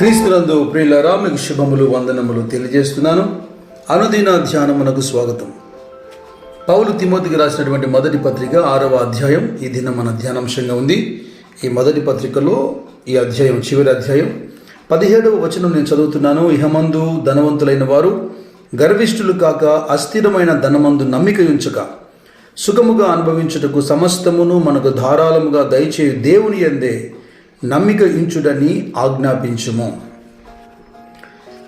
క్రీస్తునందు ప్రియులరా మీకు శుభములు వందనములు తెలియజేస్తున్నాను. అనుదిన ధ్యానమునకు స్వాగతం. పౌలు తిమోతికి రాసినటువంటి మొదటి పత్రిక ఆరవ అధ్యాయం. ఈ దినం మన ధ్యానాంశంగా ఉంది. ఈ మొదటి పత్రికలో ఈ అధ్యాయం చివరి అధ్యాయం. పదిహేడవ వచనం నేను చదువుతున్నాను. ఇహమందు ధనవంతులైన వారు గర్విష్ఠులు కాక అస్థిరమైన ధనమందు నమ్మిక ఉంచక సుఖముగా అనుభవించుటకు సమస్తమును మనకు ధారాళముగా దయచేయు దేవుని ఎందే నమ్మిక ఇంచుడని ఆజ్ఞాపించుము.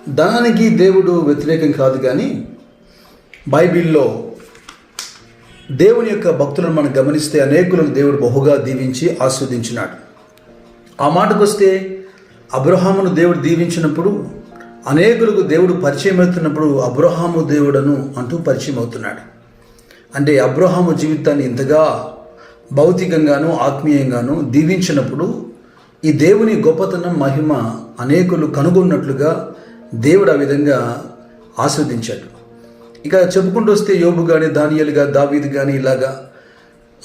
ధనానికి దేవుడు వ్యతిరేకం కాదు కానీ బైబిల్లో దేవుని యొక్క భక్తులను మనం గమనిస్తే అనేకులను దేవుడు బహుగా దీవించి ఆస్వాదించినాడు. ఆ మాటకు వస్తే అబ్రహామును దేవుడు దీవించినప్పుడు అనేకులకు దేవుడు పరిచయం అవుతున్నప్పుడు అబ్రహాము దేవుడను అంటూ పరిచయం అవుతున్నాడు. అంటే అబ్రహాము జీవితాన్ని ఇంతగా భౌతికంగాను ఆత్మీయంగాను దీవించినప్పుడు ఈ దేవుని గొప్పతనం మహిమ అనేకులు కనుగొన్నట్లుగా దేవుడు ఆ విధంగా ఆస్వాదించాడు. ఇక చెప్పుకుంటూ వస్తే యోబు కానీ దానియలుగా దావీదు కానీ ఇలాగా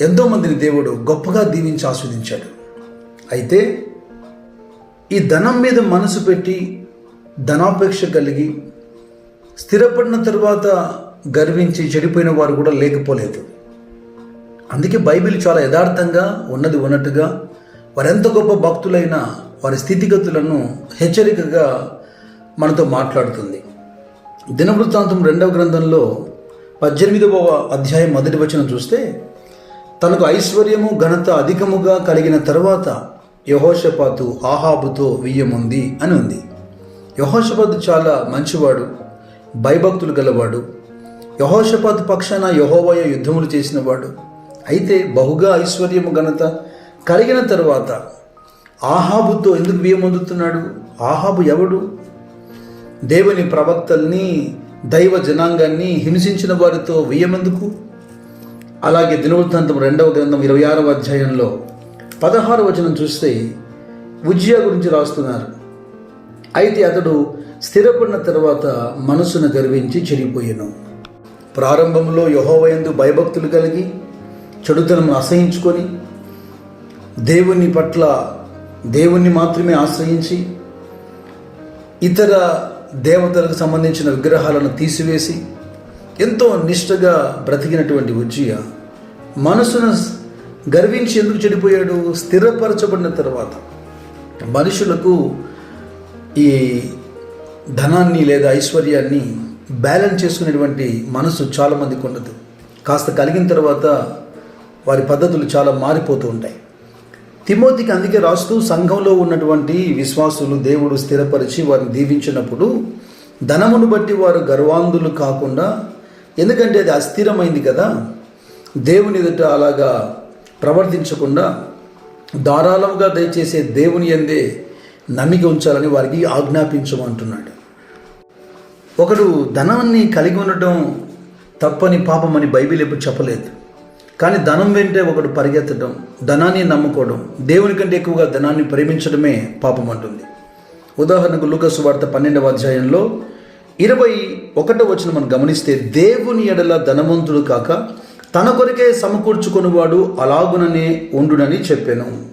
ఎంతోమందిని దేవుడు గొప్పగా దీవించి ఆస్వాదించాడు. అయితే ఈ ధనం మీద మనసు పెట్టి ధనాపేక్ష కలిగి స్థిరపడిన తర్వాత గర్వించి చెడిపోయిన వారు కూడా లేకపోలేదు. అందుకే బైబిల్ చాలా యథార్థంగా ఉన్నది ఉన్నట్టుగా వారెంత గొప్ప భక్తులైన వారి స్థితిగతులను హెచ్చరికగా మనతో మాట్లాడుతుంది. దినవృత్తాంతం రెండవ గ్రంథంలో పద్దెనిమిదవ అధ్యాయం మొదటి వచనం చూస్తే తనకు ఐశ్వర్యము ఘనత అధికముగా కలిగిన తర్వాత యహోషపాతు ఆహాబుతో వియ్యముంది అని ఉంది. యహోషపాతు చాలా మంచివాడు భయభక్తులు గలవాడు. యహోషపాతు పక్షాన యహోవయ యుద్ధములు చేసినవాడు. అయితే బహుగా ఐశ్వర్యము ఘనత కలిగిన తరువాత ఆహాబుతో ఎందుకు బియ్యం అందుతున్నాడు? ఆహాబు ఎవడు? దేవుని ప్రవక్తల్ని దైవ జనాంగాన్ని హింసించిన వారితో వెయ్యమందుకు అలాగే దినవృత్తాంతం రెండవ గ్రంథం ఇరవై ఆరవ అధ్యాయంలో పదహారు వచనం చూస్తే ఉజ్జియా గురించి రాస్తున్నారు. అయితే అతడు స్థిరపడిన తర్వాత మనసును గర్వించి చెడిపోయాను. ప్రారంభంలో యహోవయందు భయభక్తులు కలిగి చెడుతనం అసహించుకొని దేవుని పట్ల దేవుణ్ణి మాత్రమే ఆశ్రయించి ఇతర దేవతలకు సంబంధించిన విగ్రహాలను తీసివేసి ఎంతో నిష్టగా బ్రతికినటువంటి ఉజ్జియ మనసును గర్వించి ఎందుకు చెడిపోయాడు? స్థిరపరచబడిన తర్వాత మనుషులకు ఈ ధనాన్ని లేదా ఐశ్వర్యాన్ని బ్యాలెన్స్ చేసుకునేటువంటి మనసు చాలామందికి ఉండదు కాస్త కలిగిన తర్వాత వారి పద్ధతులు చాలా మారిపోతూ ఉంటాయి. తిమోతికి అందుకే రాస్తూ సంఘంలో ఉన్నటువంటి విశ్వాసులు దేవుడు స్థిరపరిచి వారిని దీవించినప్పుడు ధనమును బట్టి వారు గర్వాంధులు కాకుండా ఎందుకంటే అది అస్థిరమైంది కదా దేవుని ఎదుట అలాగా ప్రవర్తించకుండా ధారాళంగా దయచేసే దేవుని ఎందే నమ్మిక ఉంచాలని వారికి ఆజ్ఞాపించమంటున్నాడు. ఒకడు ధనాన్ని కలిగి ఉండటం తప్పని పాపమని బైబిల్ ఎప్పుడు చెప్పలేదు. కానీ ధనం వెంటే ఒకడు పరిగెత్తడం ధనాన్ని నమ్ముకోవడం దేవుని కంటే ఎక్కువగా ధనాన్ని ప్రేమించడమే పాపం అంటుంది. ఉదాహరణకు లూకసు వార్త పన్నెండవ అధ్యాయంలో ఇరవై ఒకటో వచ్చిన మనం గమనిస్తే దేవుని ఎడల ధనవంతుడు కాక తన కొరకే సమకూర్చుకునివాడు అలాగుననే ఉండునని చెప్పాను.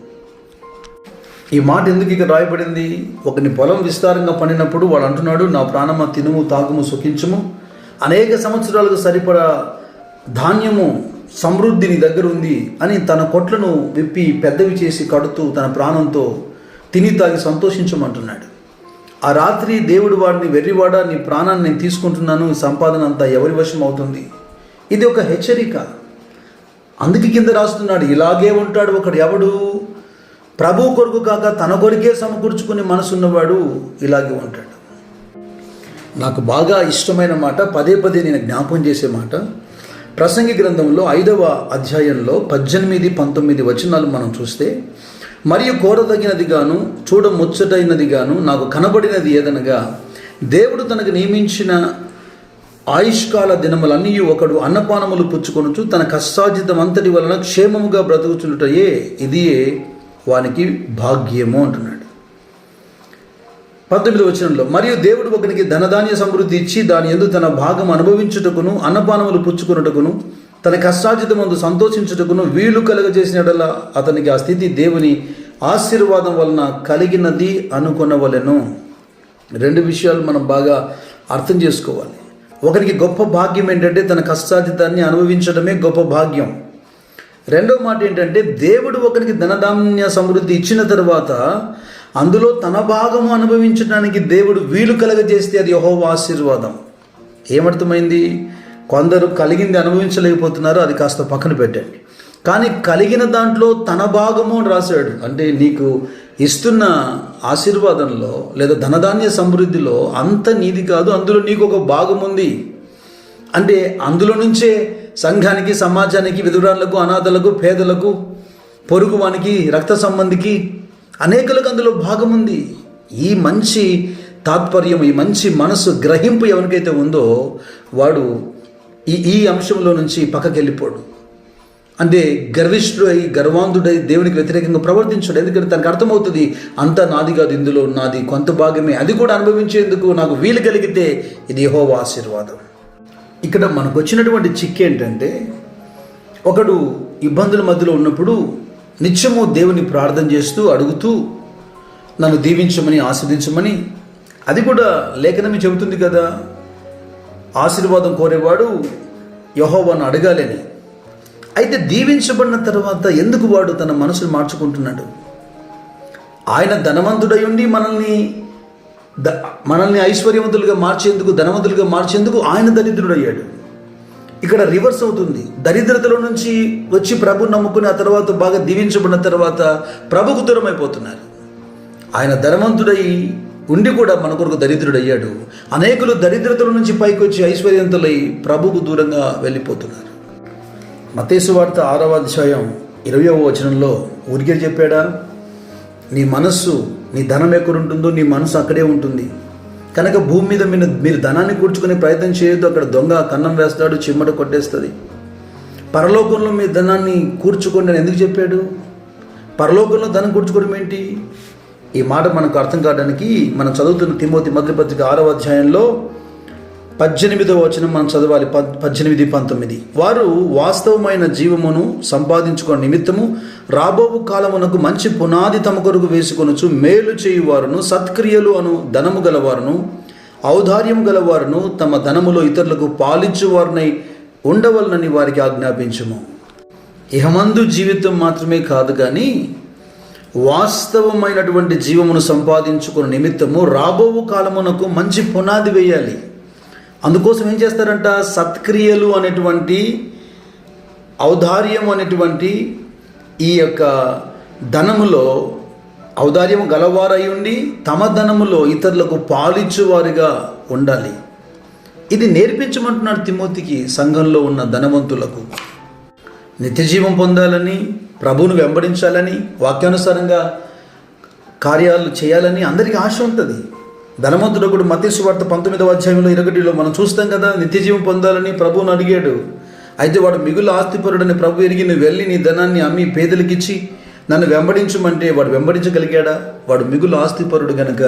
ఈ మాట ఎందుకు ఇక రాయబడింది? ఒకని పొలం విస్తారంగా పండినప్పుడు వాడు అంటున్నాడు నా ప్రాణమ తినుము తాగుము సుఖించుము. అనేక సంవత్సరాలకు సరిపడా ధాన్యము సమృద్ధి నీ దగ్గర ఉంది అని తన కొట్లను విప్పి పెద్దవి చేసి కడుతూ తన ప్రాణంతో తిని తాగి సంతోషించమంటున్నాడు. ఆ రాత్రి దేవుడు వాడిని వెర్రివాడ నీ ప్రాణాన్ని నేను తీసుకుంటున్నాను సంపాదన అంతా ఎవరి వశం అవుతుంది? ఇది ఒక హెచ్చరిక. అందుకే కింద రాస్తున్నాడు ఇలాగే ఉంటాడు ఒకడు ఎవడు? ప్రభు కొరకు కాక తన కొరికే సమకూర్చుకుని మనసున్నవాడు ఇలాగే ఉంటాడు. నాకు బాగా ఇష్టమైన మాట పదే పదే నేను జ్ఞాపం చేసే మాట ప్రసంగి గ్రంథంలో ఐదవ అధ్యాయంలో పద్దెనిమిది పంతొమ్మిది వచనాలు మనం చూస్తే మరియు కోరదగినది చూడముచ్చటైనదిగాను చూడ ముచ్చటైనది గాను నాకు కనబడినది ఏదనగా దేవుడు తనకు నియమించిన ఆయుష్కాల దినములన్నీ ఒకడు అన్నపానములు పుచ్చుకొనుచు తన కష్టార్జితం అంతటి వలన క్షేమముగా బ్రతుకుచుంటయే ఇదియే వానికి భాగ్యము అంటున్నాడు. పంతొమ్మిది వచనంలో మరియు దేవుడు ఒకనికి ధనధాన్య సమృద్ధి ఇచ్చి దాని ఎందు తన భాగం అనుభవించుటకును అన్నపానములు పుచ్చుకున్నటకును తన కష్టార్జితమందు సంతోషించుటకును వీలు కలుగజేసినడల అతనికి ఆ స్థితి దేవుని ఆశీర్వాదం వలన కలిగినది అనుకొనవలెను. రెండు విషయాలు మనం బాగా అర్థం చేసుకోవాలి. ఒకరికి గొప్ప భాగ్యం ఏంటంటే తన కష్టార్జితాన్ని అనుభవించడమే గొప్ప భాగ్యం. రెండవ మాట ఏంటంటే దేవుడు ఒకరికి ధనధాన్య సమృద్ధి ఇచ్చిన తర్వాత అందులో తన భాగము అనుభవించడానికి దేవుడు వీలు కలగజేస్తే అది యహోవ ఆశీర్వాదం. ఏమర్థమైంది? కొందరు కలిగింది అనుభవించలేకపోతున్నారు అది కాస్త పక్కన పెట్టండి. కానీ కలిగిన దాంట్లో తన భాగము అని రాశాడు. అంటే నీకు ఇస్తున్న ఆశీర్వాదంలో లేదా ధనధాన్య సమృద్ధిలో అంత నీది కాదు అందులో నీకు ఒక భాగం ఉంది. అంటే అందులో నుంచే సంఘానికి సమాజానికి విధురాళ్ళకు అనాథలకు పేదలకు పొరుగు వానికి రక్త సంబంధికి అనేకులకు అందులో భాగం ఉంది. ఈ మంచి తాత్పర్యం ఈ మంచి మనసు గ్రహింపు ఎవరికైతే ఉందో వాడు ఈ ఈ అంశంలో నుంచి పక్కకి వెళ్ళిపోడు. అంటే గర్విష్ఠుడై గర్వాంధుడై దేవునికి వ్యతిరేకంగా ప్రవర్తించడు. ఎందుకంటే తనకు అర్థమవుతుంది అంతా నాది కాదు ఇందులో నాది కొంత భాగమే. అది కూడా అనుభవించేందుకు నాకు వీలు కలిగితే ఇది హోవ ఆశీర్వాదం. ఇక్కడ మనకు వచ్చినటువంటి చిక్ ఏంటంటే ఒకడు ఇబ్బందుల మధ్యలో ఉన్నప్పుడు నిత్యము దేవుని ప్రార్థన చేస్తూ అడుగుతూ నన్ను దీవించమని ఆస్వాదించమని అది కూడా లేఖనమే చెబుతుంది కదా. ఆశీర్వాదం కోరేవాడు యహోవాను అడగాలని. అయితే దీవించబడిన తర్వాత ఎందుకు వాడు తన మనసును మార్చుకుంటున్నాడు? ఆయన ధనవంతుడై ఉండి మనల్ని ద మనల్ని ఐశ్వర్యవంతులుగా మార్చేందుకు ధనవంతులుగా మార్చేందుకు ఆయన దరిద్రుడయ్యాడు. ఇక్కడ రివర్స్ అవుతుంది. దరిద్రతలో నుంచి వచ్చి ప్రభు నమ్ముకుని ఆ తర్వాత బాగా దీవించబడిన తర్వాత ప్రభుకు దూరం అయిపోతున్నారు. ఆయన ధనవంతుడై ఉండి కూడా మన కొరకు దరిద్రుడయ్యాడు. అనేకులు దరిద్రతల నుంచి పైకి వచ్చి ఐశ్వర్యంతులై ప్రభుకు దూరంగా వెళ్ళిపోతున్నారు. మతేసు వార్త ఆరవ అధ్యాయం ఇరవయవ వచనంలో ఊరికే చెప్పాడా? నీ మనస్సు నీ ధనం ఎక్కడ ఉంటుందో నీ మనసు అక్కడే ఉంటుంది. కనుక భూమి మీద మీరు మీరు ధనాన్ని కూర్చుకునే ప్రయత్నం చేయొద్దు. అక్కడ దొంగ కన్నం వేస్తాడు చిమ్మట కొట్టేస్తుంది. పరలోకంలో మీ ధనాన్ని కూర్చుకోండి అని ఎందుకు చెప్పాడు? పరలోకంలో ధనం కూర్చుకోవడం ఏంటి? ఈ మాట మనకు అర్థం కావడానికి మనం చదువుతున్న తిమోతి మొదటి పత్రిక ఆరవ అధ్యాయంలో పద్దెనిమిదవ వచనం మనం చదవాలి పద్ పద్దెనిమిది పంతొమ్మిది. వారు వాస్తవమైన జీవమును సంపాదించుకున్న నిమిత్తము రాబోవు కాలమునకు మంచి పునాది తమ కొరకు వేసుకొనుచు మేలు చేయువారును సత్క్రియలు అను ధనము గలవారును ఔదార్యం గలవారును తమ ధనములో ఇతరులకు పాలించువారినై ఉండవలనని వారికి ఆజ్ఞాపించము. ఇహమందు జీవితం మాత్రమే కాదు కానీ వాస్తవమైనటువంటి జీవమును సంపాదించుకున్న నిమిత్తము రాబోవు కాలమునకు మంచి పునాది వేయాలి. అందుకోసం ఏం చేస్తారంట? సత్క్రియలు అనేటువంటి ఔదార్యం అనేటువంటి ఈ యొక్క ధనములో ఔదార్యం గలవారై ఉండి తమ ధనములో ఇతరులకు పాలించువారిగా ఉండాలి. ఇది నేర్పించమంటున్నాడు తిమోతికి సంఘంలో ఉన్న ధనవంతులకు. నిత్యజీవం పొందాలని ప్రభువును వెంబడించాలని వాక్యానుసారంగా కార్యాలు చేయాలని అందరికీ ఆశ ఉంటుంది. ధనవంతుడు కూడా మతేసు వార్త పంతొమ్మిదవ అధ్యాయంలో ఇరగటిలో మనం చూస్తాం కదా నిత్యజీవం పొందాలని ప్రభువును అడిగాడు. అయితే వాడు మిగులు ఆస్తిపరుడని ప్రభు ఎరిగి నువ్వు వెళ్ళి నీ ధనాన్ని అమ్మి పేదలకిచ్చి నన్ను వెంబడించమంటే వాడు వెంబడించగలిగాడా? వాడు మిగులు ఆస్తిపరుడు గనక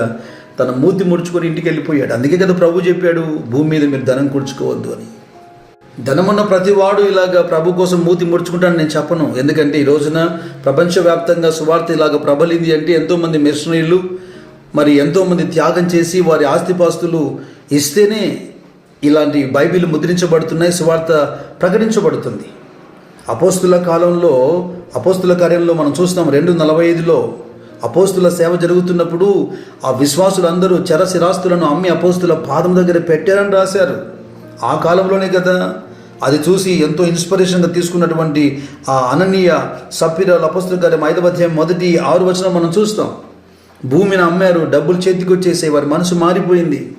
తన మూతి ముడుచుకొని ఇంటికి వెళ్ళిపోయాడు. అందుకే కదా ప్రభు చెప్పాడు భూమి మీద మీరు ధనం కూర్చుకోవద్దు అని. ధనమున్న ప్రతివాడు ఇలాగ ప్రభు కోసం మూతి ముడుచుకుంటాను నేను చెప్పను. ఎందుకంటే ఈ రోజున ప్రపంచవ్యాప్తంగా సువార్త ఇలాగ ప్రబలింది అంటే ఎంతోమంది మిషనరీలు మరి ఎంతోమంది త్యాగం చేసి వారి ఆస్తిపాస్తులు ఇస్తేనే ఇలాంటి బైబిల్ ముద్రించబడుతున్నాయి సువార్త ప్రకటించబడుతుంది. అపోస్తుల కాలంలో అపోస్తుల కార్యంలో మనం చూస్తాం రెండు నలభై ఐదులో అపోస్తుల సేవ జరుగుతున్నప్పుడు ఆ విశ్వాసులందరూ చరశిరాస్తులను అమ్మి అపోస్తుల పాదం దగ్గర పెట్టారని రాశారు. ఆ కాలంలోనే కదా అది చూసి ఎంతో ఇన్స్పిరేషన్గా తీసుకున్నటువంటి ఆ అననీయ సప్పిరాల అపోస్తుల కార్యం ఐదవ అధ్యాయం మొదటి ఆరు వచనం మనం చూస్తాం. భూమిని అమ్మారు డబ్బులు చేతికి వచ్చేసే వారి మనసు మారిపోయింది.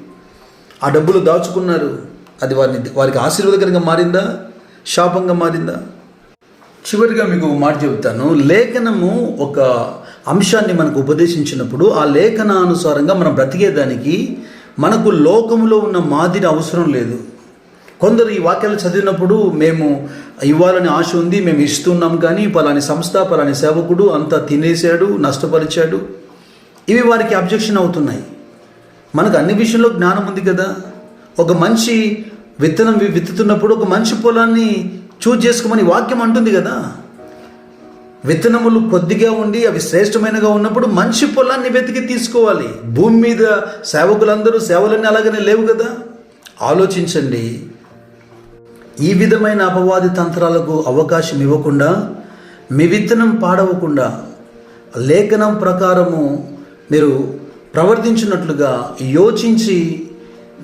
ఆ డబ్బులు దాచుకున్నారు. అది వారిని వారికి ఆశీర్వాదకరంగా మారిందా? శాపంగా మారిందా? చివరిగా మీకు మాట చెబుతాను. లేఖనము ఒక అంశాన్ని మనకు ఉపదేశించినప్పుడు ఆ లేఖనానుసారంగా మనం బ్రతికేదానికి మనకు లోకంలో ఉన్న మాదిరి అవసరం లేదు. కొందరు ఈ వాక్యాలు చదివినప్పుడు మేము ఇవ్వాలని ఆశ ఉంది మేము ఇస్తున్నాం కానీ పలాని సంస్థ పలాని సేవకుడు అంతా తినేశాడు నష్టపరిచాడు. ఇవి వారికి అబ్జెక్షన్ అవుతున్నాయి. మనకు అన్ని విషయంలో జ్ఞానం ఉంది కదా. ఒక మంచి విత్తనం విత్తుతున్నప్పుడు ఒక మంచి పొలాన్ని చూజ్ చేసుకోమని వాక్యం అంటుంది కదా. విత్తనములు కొద్దిగా ఉండి అవి శ్రేష్టమైనగా ఉన్నప్పుడు మంచి పొలాన్ని వెతికి తీసుకోవాలి. భూమి మీద సేవకులందరూ సేవలన్నీ అలాగనే లేవు కదా. ఆలోచించండి. ఈ విధమైన అపవాది తంత్రాలకు అవకాశం ఇవ్వకుండా మీ విత్తనం పాడవకుండా లేఖనం ప్రకారము మీరు ప్రవర్తించినట్లుగా యోచించి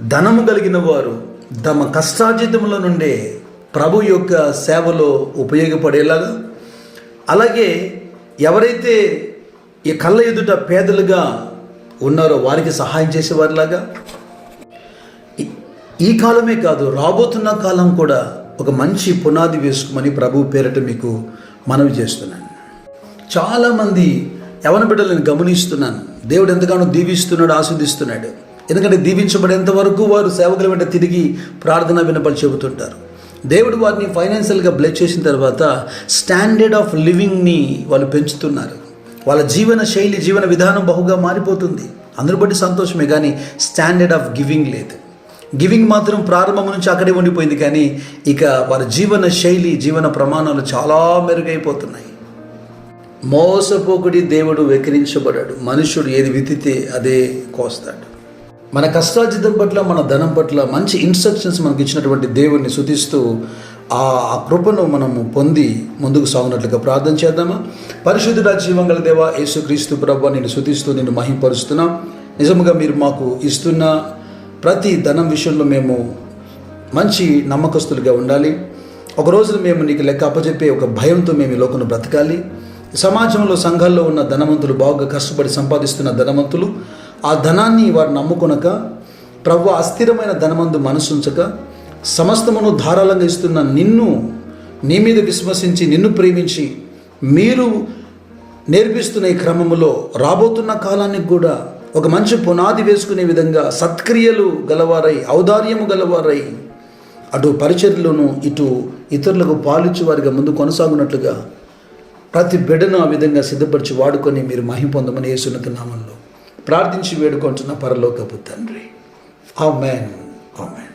ధనము కలిగిన వారు తమ కష్టార్జితముల నుండే ప్రభు యొక్క సేవలో ఉపయోగపడేలాగా అలాగే ఎవరైతే ఈ కళ్ళ ఎదుట పేదలుగా ఉన్నారో వారికి సహాయం చేసేవారిలాగా. ఈ- ఈ కాలమే కాదు రాబోతున్న కాలం కూడా ఒక మంచి పునాది వేసుకోమని ప్రభు పేరట మీకు మనవి చేస్తున్నాను. చాలామంది యవన బిడ్డలను గమనిస్తున్నాను. దేవుడు ఎంతగానో దీవిస్తున్నాడు ఆస్వాదిస్తున్నాడు ఎందుకంటే దీవించబడేంత వరకు వారు సేవకుల వెంట తిరిగి ప్రార్థన వినపలు చెబుతుంటారు. దేవుడు వారిని ఫైనాన్షియల్గా బ్లెస్ చేసిన తర్వాత స్టాండర్డ్ ఆఫ్ లివింగ్ని వాళ్ళు పెంచుతున్నారు. వాళ్ళ జీవన శైలి జీవన విధానం బహుగా మారిపోతుంది. అందరూ బట్టి సంతోషమే కానీ స్టాండర్డ్ ఆఫ్ గివింగ్ లేదు. గివింగ్ మాత్రం ప్రారంభం నుంచి అక్కడే ఉండిపోయింది కానీ ఇక వారి జీవన శైలి జీవన ప్రమాణాలు చాలా మెరుగైపోతున్నాయి. మోసపోకుడి దేవుడు వెకిరించబడాడు మనుషుడు ఏది విత్తితే అదే కోస్తాడు. మన కష్టార్జితం పట్ల మన ధనం పట్ల మంచి ఇన్స్ట్రక్షన్స్ మనకి ఇచ్చినటువంటి దేవుడిని శుతిస్తూ ఆ కృపను మనము పొంది ముందుకు సాగునట్లుగా ప్రార్థన చేద్దామా? పరిశుద్ధుడ జీవంగల దేవ యేసుక్రీస్తు ప్రభు నేను శుతిస్తూ నేను మహింపరుస్తున్నా. నిజముగా మీరు మాకు ఇస్తున్న ప్రతి ధనం విషయంలో మేము మంచి నమ్మకస్తులుగా ఉండాలి. ఒక రోజున మేము నీకు లెక్క అప్పచెప్పే ఒక భయంతో మేము ఈ లోకంలో బ్రతకాలి. సమాజంలో సంఘాల్లో ఉన్న ధనవంతులు బాగా కష్టపడి సంపాదిస్తున్న ధనవంతులు ఆ ధనాన్ని వారు నమ్ముకొనక ప్రభు అస్థిరమైన ధనమందు మనసుంచక సమస్తమును ధారాళంగా ఇస్తున్న నిన్ను నీ మీద విశ్వసించి నిన్ను ప్రేమించి మీరు నేర్పిస్తున్న ఈ క్రమములో రాబోతున్న కాలానికి కూడా ఒక మంచి పునాది వేసుకునే విధంగా సత్క్రియలు గలవారై ఔదార్యము గలవారై అటు పరిచర్లోను ఇటు ఇతరులకు పాలిచ్చి వారిగా ముందు కొనసాగునట్లుగా ప్రతి బిడ్డను ఆ విధంగా సిద్ధపరిచి వాడుకొని మీరు మహిం పొందమని యేసున్నత నామంలో ప్రార్థించి వేడుకుంటున్న పరలోకపు తండ్రి. ఆ మ్యాన్ ఆ మ్యాన్